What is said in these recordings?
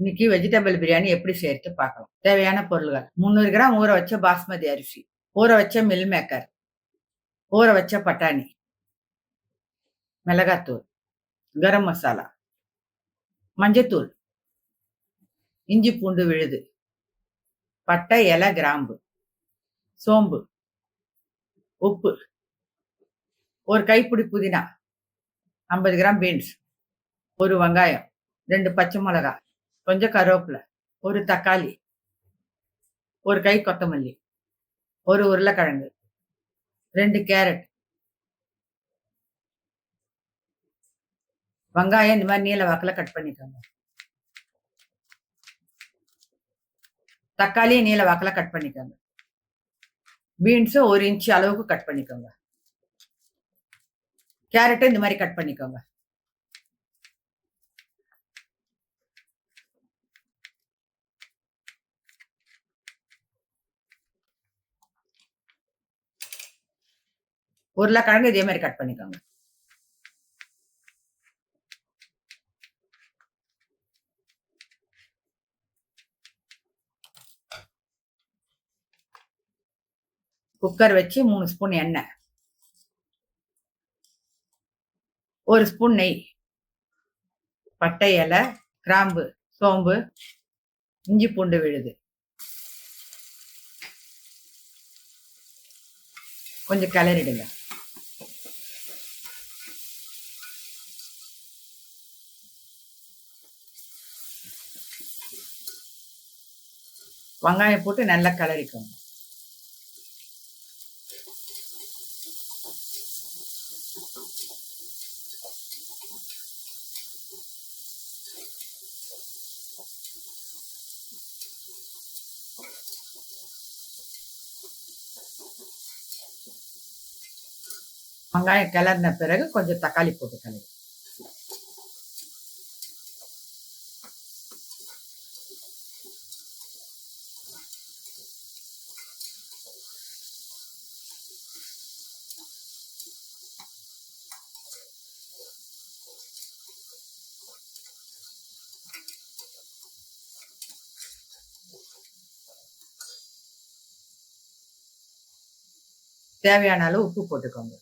இன்னைக்கு வெஜிடபிள் பிரியாணி எப்படி செய்யறது பார்க்கலாம்? தேவையான பொருள்கள். முந்நூறு கிராம் ஊற வச்ச பாஸ்மதி அரிசி ஊற வச்ச மில் மேக்கர் ஊற வச்ச பட்டாணி மிளகாத்தூள் கரம் மசாலா மஞ்சத்தூள் இஞ்சி பூண்டு விழுது பட்டை இலை கிராம்பு சோம்பு உப்பு ஒரு கைப்பிடி புதினா ஐம்பது கிராம் பீன்ஸ் ஒரு வெங்காயம் ரெண்டு பச்சை மிளகா கொஞ்சம் கருவேப்பிலை ஒரு தக்காளி ஒரு கை கொத்தமல்லி ஒரு உருளைக்கிழங்கு ரெண்டு கேரட். வெங்காயம் இந்த மாதிரி நீல வாக்கில் கட் பண்ணிக்கோங்க. தக்காளியை நீல வாக்கில் கட் பண்ணிக்கோங்க. பீன்ஸும் ஒரு இன்ச்சு அளவுக்கு கட் பண்ணிக்கோங்க. கேரட்டும் இந்த மாதிரி கட் பண்ணிக்கோங்க. உருளைக்கிழங்கு இதே மாதிரி கட் பண்ணிக்கோங்க. குக்கர் வச்சு மூணு ஸ்பூன் எண்ணெய். ஒரு ஸ்பூன் நெய். பட்டை இலை கிராம்பு சோம்பு இஞ்சி பூண்டு விழுது. கொஞ்சம் கிளறிடுங்க. வெங்காயம் போட்டு நல்லா கிளறிக்கோங்க. வெங்காயம் கிளறின பிறகு கொஞ்சம் தக்காளி போட்டு கிளறி தேவையான அளவு உப்பு போட்டுக்கோங்க.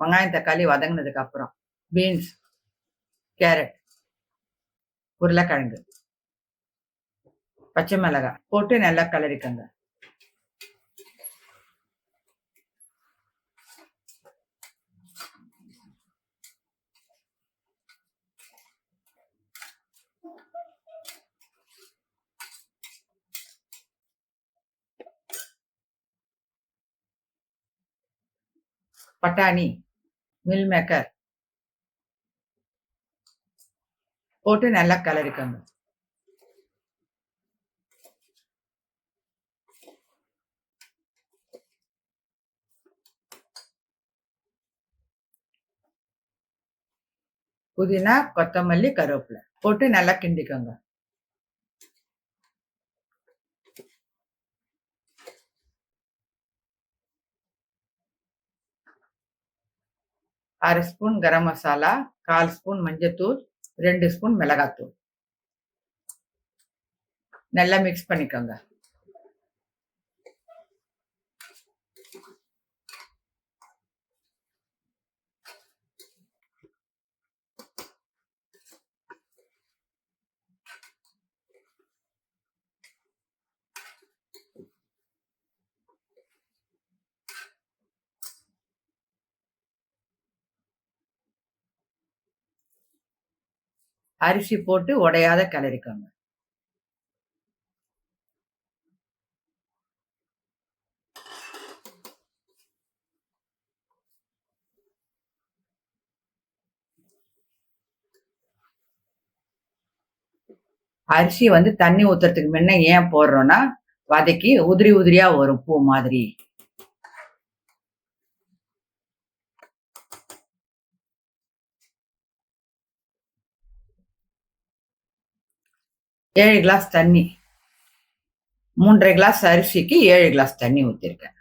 வெங்காயம் தக்காளி வதங்கினதுக்கு அப்புறம் பீன்ஸ் கேரட் உருளைக்கிழங்கு பச்சை மிளகாய் போட்டு நல்லா கலரிக்கங்க பட்டாணி மில் மேக்கர் போட்டு நல்லா கலருக்கங்க. புதினா கொத்தமல்லி கருவேப்பிலை போட்டு நல்லா கிண்டிக்கோங்க. அரை ஸ்பூன் கரம் மசாலா கால் ஸ்பூன் மஞ்சத்தூள் ரெண்டு ஸ்பூன் மிளகாத்தூள். நல்லா மிக்ஸ் பண்ணிக்கோங்க. அரிசி போட்டு உடையாத கிளறிக்கோங்க. அரிசி வந்து தண்ணி ஊத்துறதுக்கு முன்ன ஏன் போடுறோம்னா வதக்கி உதிரி உதிரியா வரும் பூ மாதிரி. ஏழு கிளாஸ் தண்ணி. மூன்றரை கிளாஸ் அரிசிக்கு ஏழு கிளாஸ் தண்ணி ஊற்றிருக்கேன்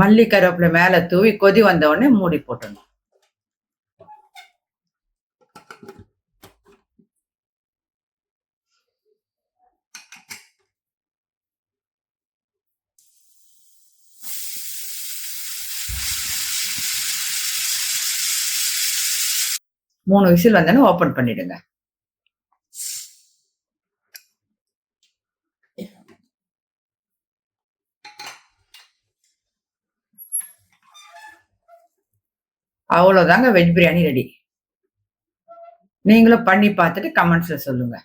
மல்லி கருவேப்பிலை மேலே தூவி கொதி வந்த உடனே மூடி போட்டுடணும். மூணு விசில் வந்தோடனே ஓபன் பண்ணிடுங்க. அவ்வளோதாங்க வெஜ் பிரியாணி ரெடி நீங்களும் பண்ணி பார்த்துட்டு கமெண்ட்ஸில் சொல்லுங்கள்